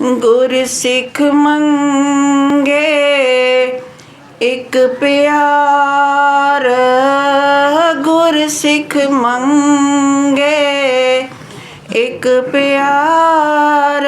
ਗੁਰ ਸਿੱਖ ਮੰਗੇ ਇੱਕ ਪਿਆਰ ਗੁਰ ਸਿੱਖ ਮੰਗੇ ਇੱਕ ਪਿਆਰ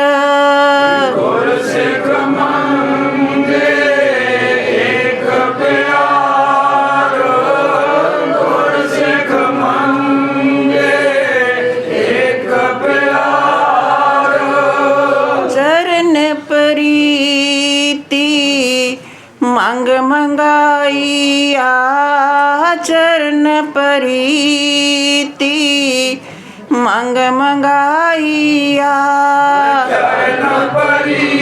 ਪ੍ਰੀਤੀ ਮੰਗ ਮੰਗਾਈਆ। ਬਿਨ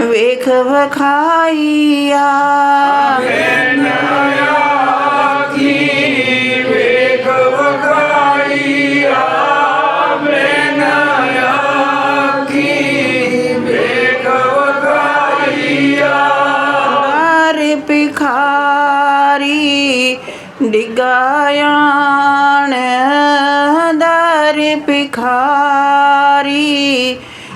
ਵੇਖ ਵਖਾਈਆ। ਬਿਨ ਅੱਖੀ ਵੇਖ ਵਖਾਈਆ ਦਾਰ ਪਿਖਾਰੀ ਡਿਗਾਇਣ ਦਾਰ ਪਿਖਾਰੀ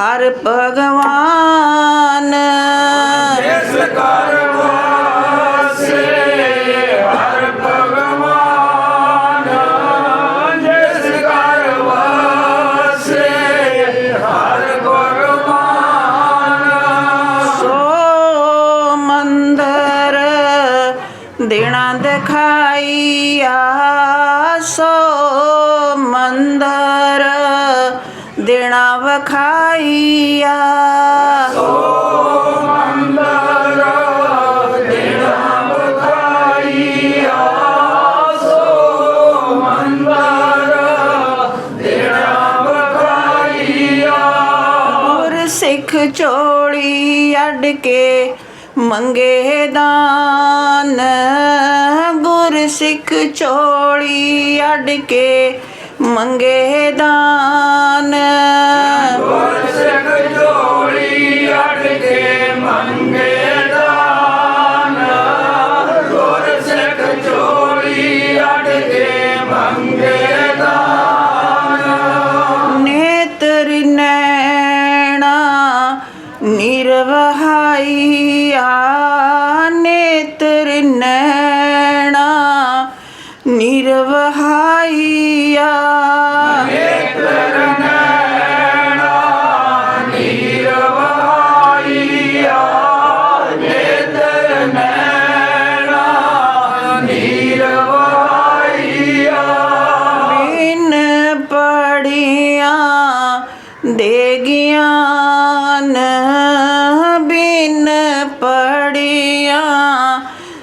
ਹਰ ਭਗਵਾਨ। ਘਰ ਵਾਸੇ ਹਰ ਭਗਵਾਨ ਜਿਸ ਵਾਸੇ ਹਰ ਭਗਵਾਨ। ਸੋ ਮੰਦਰ ਦੇਣਾ ਦਿਖਾਈਆ ਸੋ ਦੇਣਾ ਵਖਾਈਆ। ਮੰਦਰ ਦੇਣਾ ਬਖਾਈਆ ਸੋ ਮੰਦਰ ਦੇਣਾ ਬਖਾਈਆ ਗੁਰ ਸਿੱਖ ਚੋੜੀ ਅੱਡ ਕੇ ਮੰਗੇ ਦਾਨ। ਗੁਰ ਸਿੱਖ ਚੋੜੀ ਅੱਡ ਕੇ ਮੰਗੇ ਦਾਨ। ਗੁਰ ਸਿੱਖ ਜੋੜੀ ਅੜ ਕੇ ਮੰਗੇ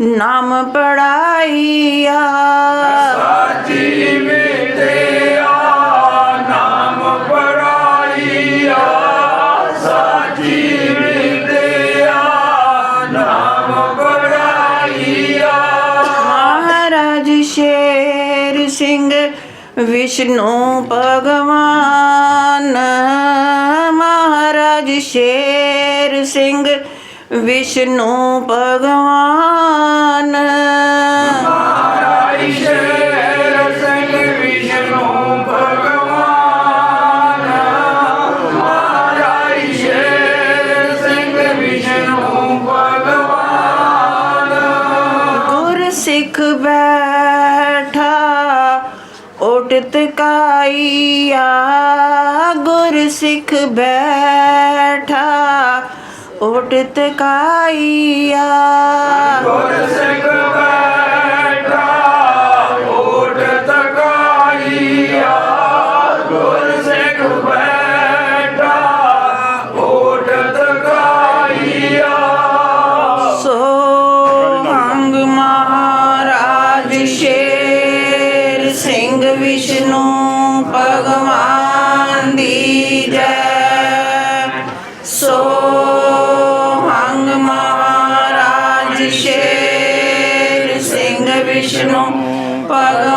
ਨਾਮ ਪੜਾਈਆ। ਸਿੰਘ ਵਿਸ਼ਨੂੰ ਭਗਵਾਨ ਮਹਾਰਾਜ ਸ਼ੇਰ ਸਿੰਘ ਵਿਸ਼ਨੂੰ ਭਗਵਾਨ ਮਹਾਰਾਜ ਸ਼ੇਰ ਸਿੰਘ ਵਿਸ਼ਨੂੰ ਭਗਵਾਨ। ਮਹਾਰਾਜ ਸ਼ੇਰ ਸਿੰਘ ਭਗਵਾਨ। ਗੁਰ ਸਿੱਖ ਬੈਠਾ ਓਟਤ ਕਾਈਆ। ਗੁਰ ਸਿੱਖ ਬੈਠਾ ਓਟਤ ਕਾਈਆ। ਮਹਾਰਾਜ ਸ਼ੇਰ ਸਿੰਘ ਵਿਸ਼ਨੂੰ ਭਗਵਾਨ